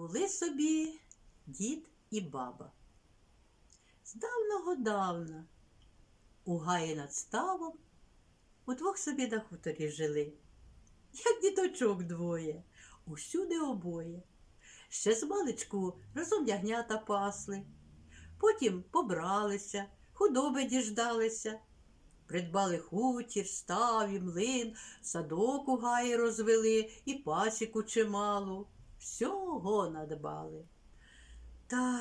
Були собі дід і баба. З давного давна у гаї над ставом удвох собі на хуторі жили, як діточок двоє, усюди обоє. Ще з маличку разом ягнята пасли, потім побралися, худоби діждалися, придбали хутір, став і млин, садок у гаї розвели і пасіку чималу. Всього надбали. Та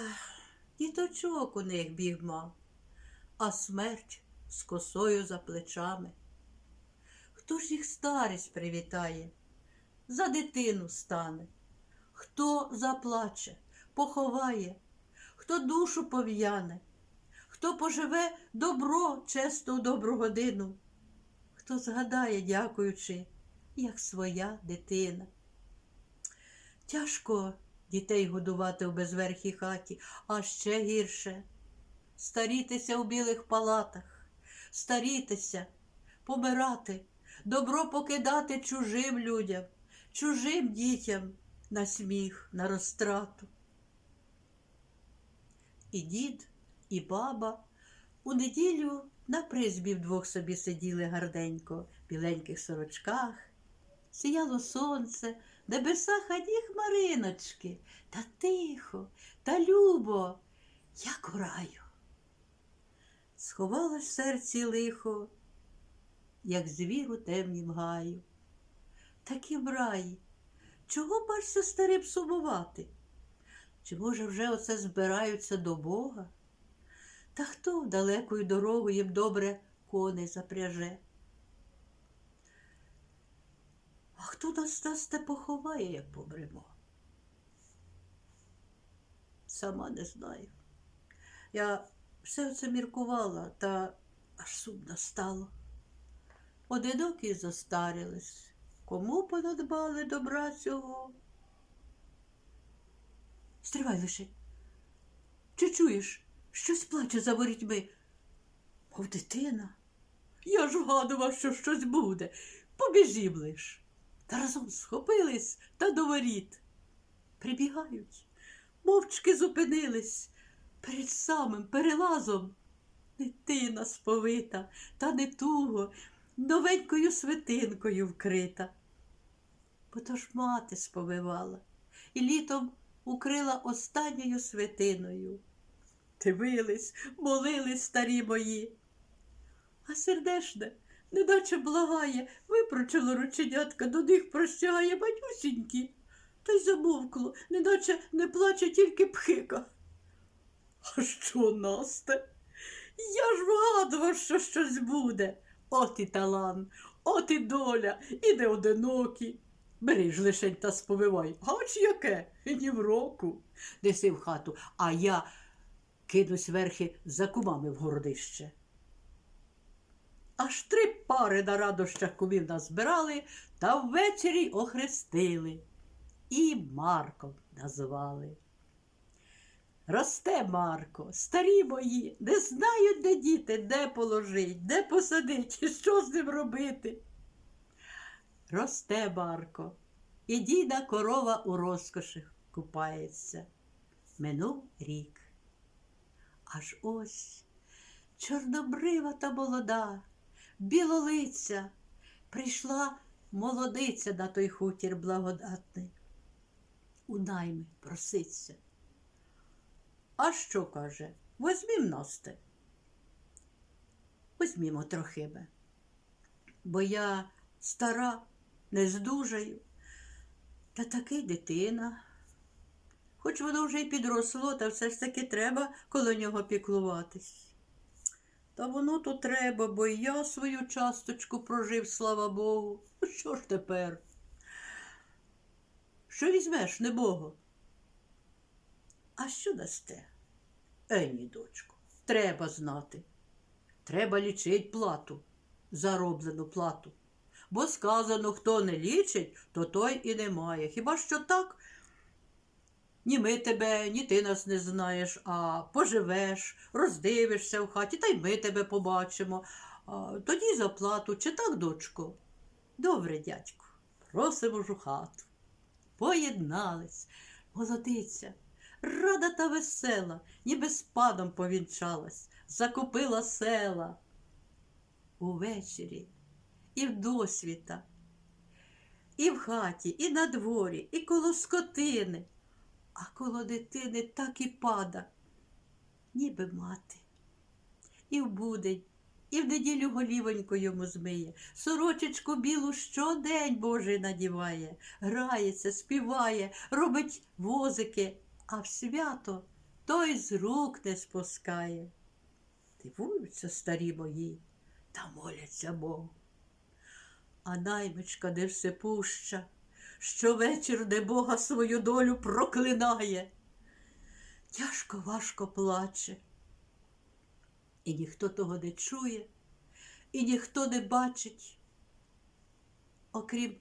діточок у них біг мав, а смерть з косою за плечами. Хто ж їх старість привітає, за дитину стане, хто заплаче, поховає, хто душу пов'яне, хто поживе добро чесну добру годину, хто згадає, дякуючи, як своя дитина. Тяжко дітей годувати в безверхій хаті, а ще гірше старітися у білих палатах, старітися, помирати, добро покидати чужим людям, чужим дітям на сміх, на розтрату. І дід, і баба у неділю на призбі вдвох собі сиділи гарденько в біленьких сорочках. Сіяло сонце, небеса хані хмариночки, та тихо, та любо, як у раю. Сховалось в серці лихо, як звір у темнім гаю. Так і в раї. Чого бачся старим сумувати? Чи, може, вже оце збираються до Бога? Та хто далекою дорогою їм добре коней запряже? А хто нас нас те поховає, як помремо? Сама не знаю. Я все це міркувала, та аж сумно стало. Одинокі зостарились, кому понадбали добра цього? Стривай лише. Чи чуєш, щось плаче за ворітьми? Мов дитина. Я ж вгадував, що щось буде. Побіжім лиш. Та разом схопились та до воріт. Прибігають, мовчки зупинились перед самим перелазом. Дитина сповита, та не туго, новенькою свитинкою вкрита. Бо то ж мати сповивала і літом укрила останньою свитиною. Дивились, молились старі мої. А сердешне, неначе благає, випрочило рученятка, до них прощає манюсінькі. Та й замовкло, неначе не плаче тільки пхика. А що, Насте? Я ж вгадував, що щось буде. От і талант, от і доля, і не одинокі. Бери ж лишень та сповивай. Гач яке? Ні в року. Неси в хату, а я кинусь верхи за кумами в городище. Аж три пари на радощах кумів назбирали та ввечері охрестили. І Марком назвали. Росте Марко, старі мої, не знають, де діти, де положить, де посадить і що з ним робити. Росте Марко, і діда корова у розкоші купається. Минув рік. Аж ось чорнобрива та молода, білолиця, прийшла молодиця на той хутір благодатний. У найми проситься. А що каже? Возьмім Насте. Возьмімо трохиме. Бо я стара, не здужаю, та таки дитина. Хоч воно вже й підросло, та все ж таки треба коло нього піклуватись. Та воно то треба, бо і я свою часточку прожив, слава Богу. Ну, Що ж тепер? Що візьмеш, не Богу? А що дасте? Ені, дочко, треба знати. Треба лічить плату, зароблену плату. Бо сказано, хто не лічить, то той і не має. Хіба що так? Ні ми тебе, ні ти нас не знаєш, а поживеш, роздивишся в хаті, та й ми тебе побачимо. А, тоді за плату, чи так, дочко? Добре, дядьку, просимо ж у хату. Поєднались, Молодиця, рада та весела, ніби з паном повінчалась, закупила села. Увечері і в досвіта, і в хаті, і на дворі, і коло скотини, а коло дитини так і пада, ніби мати. І в будень, і в неділю голівонько йому змиє, сорочечку білу щодень Божий надіває, грається, співає, робить возики, а в свято той з рук не спускає. Дивуються старі мої та моляться Богу. А наймичка де все пуща, щовечір де Бога свою долю проклинає. Тяжко важко плаче. І ніхто того не чує, і ніхто не бачить, окрім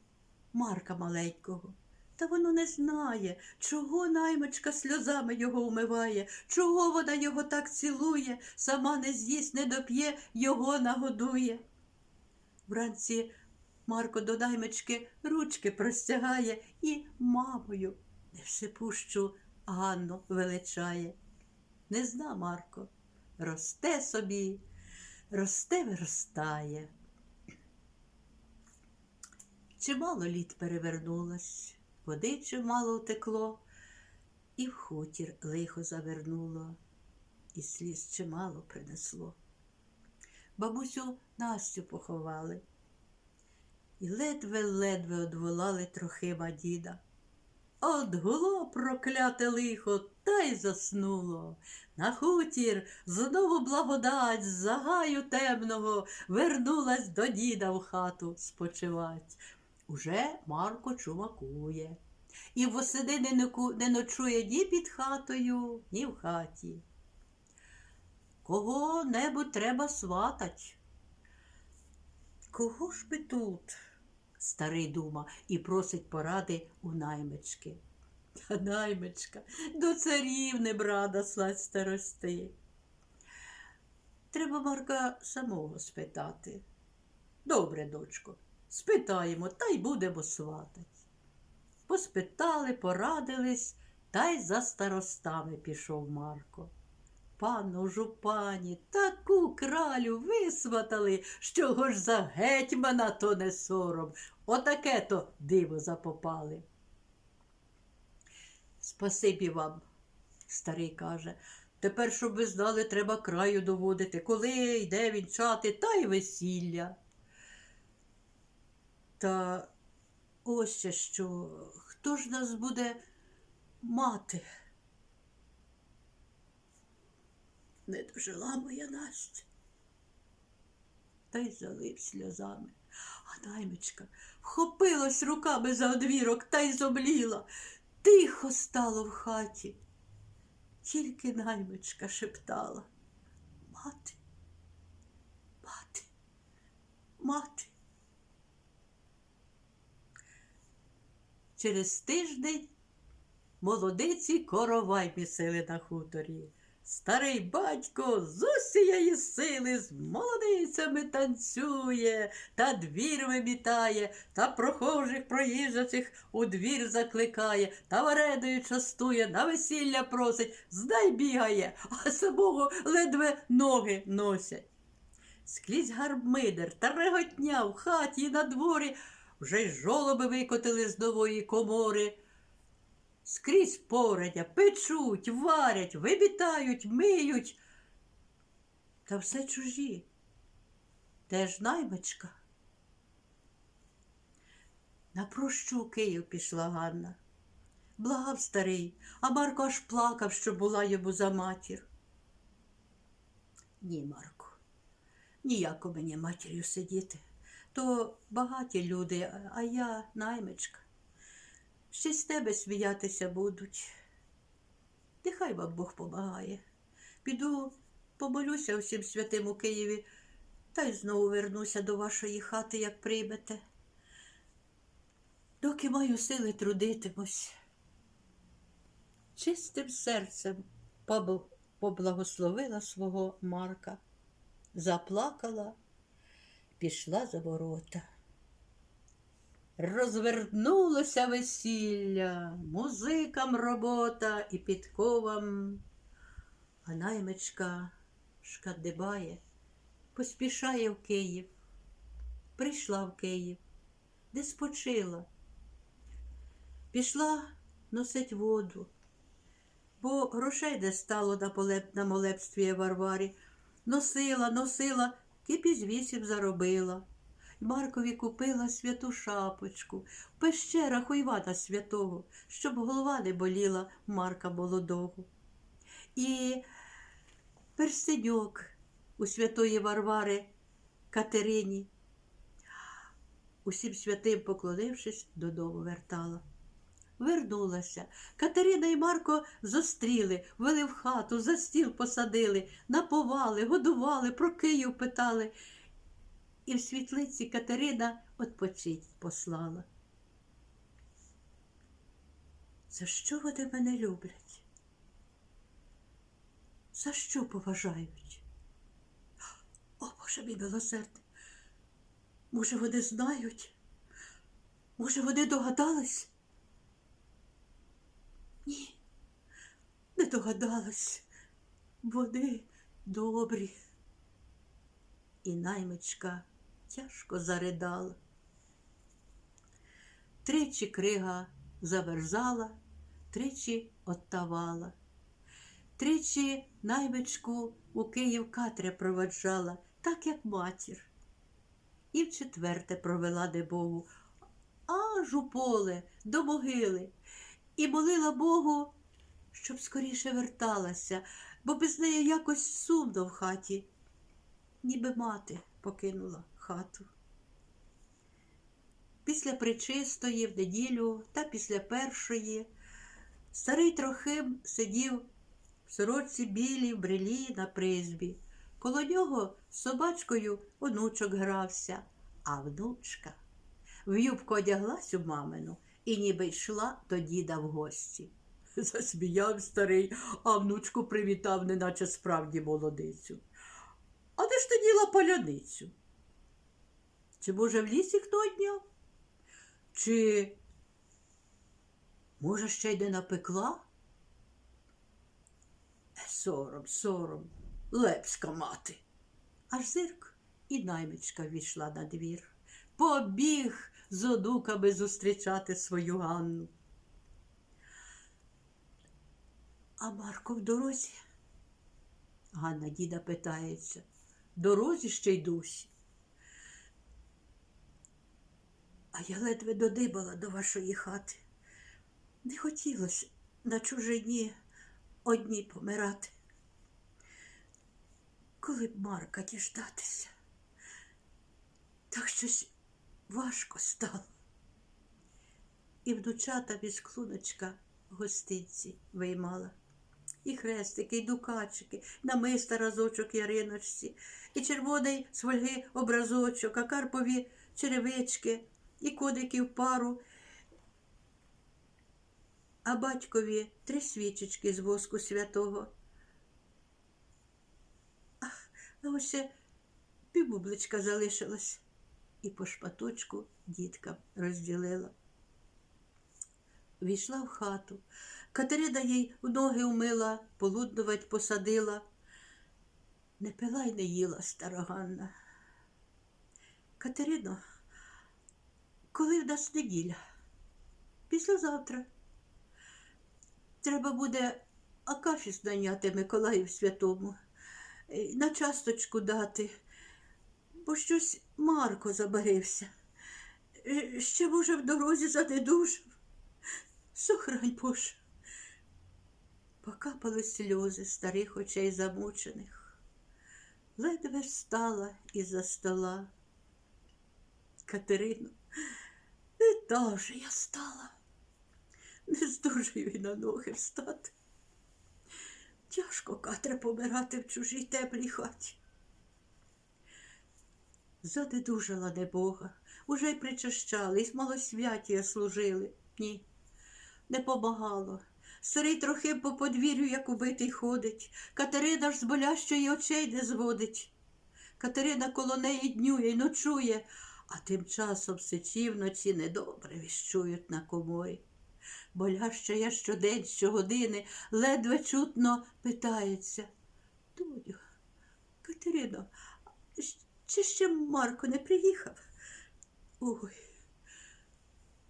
Марка маленького. Та воно не знає, чого наймичка сльозами його умиває, чого вона його так цілує, сама не з'їсть, не доп'є, його нагодує. Вранці Марко до наймички ручки простягає і мамою невсипущу Ганну величає. Не зна Марко, росте собі, росте виростає. Чимало літ перевернулось, води чимало утекло, і в хутір лихо завернуло, і сліз чимало принесло. Бабусю Настю поховали, і ледве-ледве одволали трохима діда. От гуло прокляте лихо, та й заснуло. На хутір знову благодать з загаю темного вернулась до діда в хату спочивать. Уже Марко чумакує. І восени не, ночує ні під хатою, ні в хаті. Кого-небудь треба сватать. Кого ж би тут? Старий дума і просить поради у наймички. Та наймичка до царів не брада слать старости. Треба Марка самого спитати. Добре, дочко, спитаємо та й будемо сватать. Поспитали, порадились, та й за старостами пішов Марко. Пану жупані, таку кралю висватали, що го ж за гетьмана то не сором. Отаке то диво запопали. Спасибі вам, старий каже. Тепер, щоб ви знали, треба краю доводити, коли йде вінчати, та й весілля. Та ось ще що, хто ж нас буде мати? Не дожила моя Настя. Та й залив сльозами. А наймичка вхопилась руками за одвірок та й зомліла. Тихо стало в хаті. Тільки наймичка шептала. Мати, мати, мати. Через тиждень молодиці коровай місили на хуторі. Старий батько з усієї сили з молодицями танцює, та двір вимітає, та прохожих проїжджачих у двір закликає, та варедою частує, на весілля просить, знай бігає, а самого ледве ноги носять. Скрізь гармидер та реготня в хаті і на дворі, вже й жолоби викотили з нової комори. Скрізь порадя, печуть, варять, вибітають, миють. Та все чужі. Де ж наймичка? На прощу Київ пішла Ганна. Благав старий, а Марко аж плакав, що була йому за матір. Ні, Марко, ніяко мені матір'ю сидіти. То багаті люди, а я наймичка. Ще з тебе сміятися будуть. Нехай вам Бог помагає. Піду помолюся всім святим у Києві, та й знову вернуся до вашої хати, як приймете. Доки маю сили трудитимусь. Чистим серцем побл- поблагословила свого Марка, заплакала, пішла за ворота. Розвернулося весілля, музикам робота і підковам. А наймичка шкандибає, поспішає в Київ. Прийшла в Київ, де спочила. Пішла носить воду, бо грошей де стало на, полеп... на молебстві Варварі. Носила, носила, кипі вісім заробила. Маркові купила святу шапочку у Івана Святого, щоб голова не боліла Марка молодого. І перстеньок у святої Варвари Катерині. Усім святим поклонившись, додому вертала. Вернулася. Катерина і Марко зустріли, вели в хату, за стіл посадили, наповали, годували, про Київ питали. І в світлиці Катерина отпочить послала. За що вони мене люблять? За що поважають? О, Боже мій милосердний, може, вони знають? Може, вони догадались? Ні, не догадалась. Вони добрі. І наймичка тяжко заридала. Тричі крига заверзала, тричі оттавала. Тричі наймичку у Київ Катря проваджала, так як матір. І в четверте провела де Богу, аж у поле до могили, і молила Богу, щоб скоріше верталася, бо без неї якось сумно в хаті, ніби мати покинула хату. Після причистої в неділю та після першої старий Трохим сидів в сорочці білій в брелі на призбі. Коло нього з собачкою онучок грався, а внучка в юбку одяглась у мамину і ніби йшла до діда в гості. Засміяв старий, а внучку привітав, неначе справді молодицю. А де ж ти діла паляницю? Чи, може, в лісі хто одняв? Чи, може, ще й не напекла? Е, Сором, сором, лепська мати. Аж зирк і наймичка війшла на двір. Побіг з онуками зустрічати свою Ганну. А Марко в дорозі? Ганна діда питається. Дорозі ще й досі. А я ледве додибала до вашої хати. Не хотілося на чужині одні помирати. Коли б Марка діждатися, так щось важко стало. І внучата без клуночка гостинці виймала. І хрестики, і дукачики, намиста разочок яриночці, і червоний з фольги образочок, а карпові черевички, і кодиків пару, а батькові три свічечки з воску святого. А ось ще півбубличка залишилась і по шпаточку діткам розділила. Війшла в хату. Катерина їй в ноги умила, полуднувать посадила. Не пила й не їла стара Ганна. Катерино, коли в нас неділя? Післязавтра. Треба буде Акафіс наняти Миколаїв Святому, е, на часточку дати, бо щось Марко забарився. Е, Ще, може, в дорозі занедужав. Сохрань Боже. Покапали сльози старих очей замучених. Ледве встала із-за стола. Катерино, не та вже я стала. Не здужую й на ноги встати. Тяжко Катре помирати в чужій теплій хаті. Задедужала не Бога, уже й причащали, і малосвятія служили. Ні, не помагало. Старий трохи по подвір'ю, як убитий ходить. Катерина ж з болящої очей не зводить. Катерина коло неї днює й ночує, А тим часом сичі вночі недобре віщують на коморі. Боляща щодень, щогодини, ледве чутно питається. Доню, Катерино, чи ще Марко не приїхав? Ой,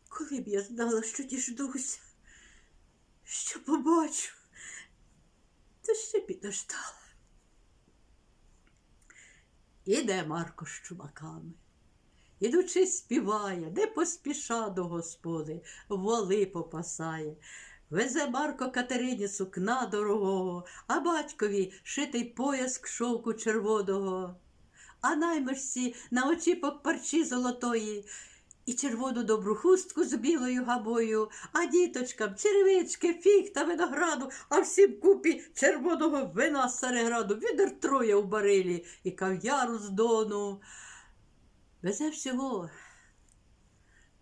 коли б я знала, що діждуся, що побачу, то ще підождала. Іде Марко з чумаками. Ідучи, співає, не поспіша до господи, воли попасає. Везе Марко Катерині сукна дорогого, а батькові шитий пояс к шовку червоного, а наймичці на очіпок парчі золотої, і червону добру хустку з білою габою, а діточкам черевички, фіг та винограду, а всім купі червоного вина з Цареграду, відер троє у барилі і кав'яру з дону. Везе всього,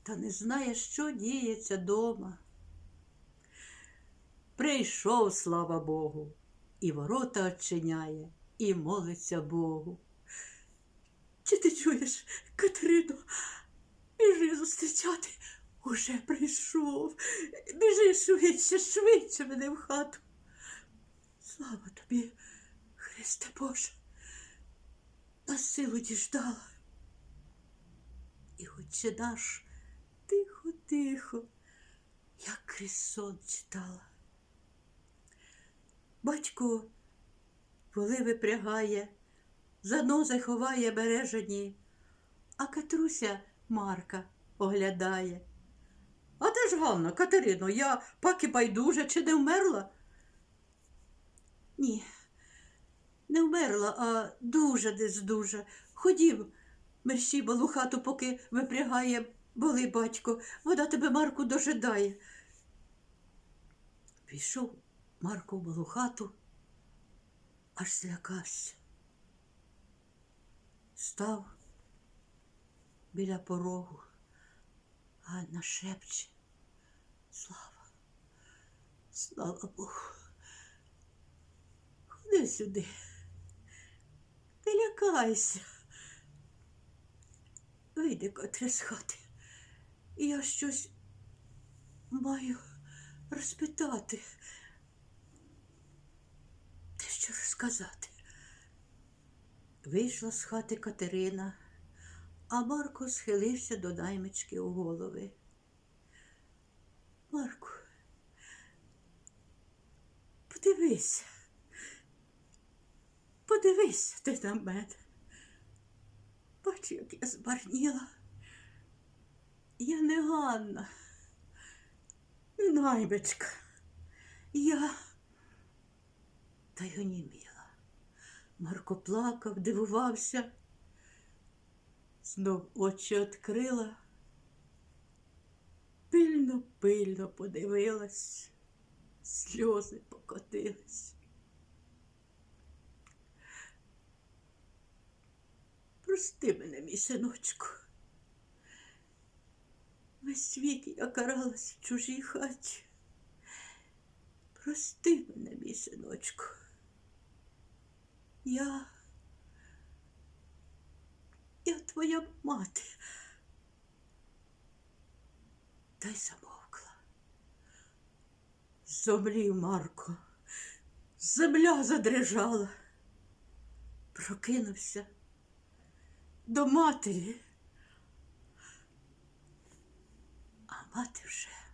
та не знає, що діється дома. Прийшов, слава Богу, і ворота очиняє, і молиться Богу. Чи ти чуєш, Катерино? Біжи зустрічати. Уже прийшов. Біжи швидше, швидше мене в хату. Слава тобі, Христе Боже, на силу діждала. І отче наш тихо, тихо, як крізь сон читала. Батько воли випрягає, занози ховає бережені, а Катруся Марка оглядає. А де ж Ганна, Катерино, я паки байдуже чи не вмерла? Ні, не вмерла, а дуже десь дуже. Ходім, мерщій балу хату, поки випрягає боли батько, вона тебе Марку дожидає. Пішов Марко в малу хату, аж злякався. Став біля порогу, Ганна шепче. Слава, слава Богу. Ходи сюди. Не лякайся. Вийди котре з хати. Я щось маю розпитати. Що розказати. Вийшла з хати Катерина, а Марко схилився до наймички у голови. Марку, подивися. Подивися ти на мене. Бачу, як я збарніла. Я не Ганна, не наймичка. Я та й оніміла. Марко плакав, дивувався. Знов очі відкрила. Пильно, пильно подивилась, сльози покотились. Прости мене, мій синочку. Весь світ я каралась в чужій хаті. Прости мене, мій синочку. Я. Я твоя мати. Та й замовкла. Зомлів Марко. Земля задрижала. Прокинувся до матері. А мати вже.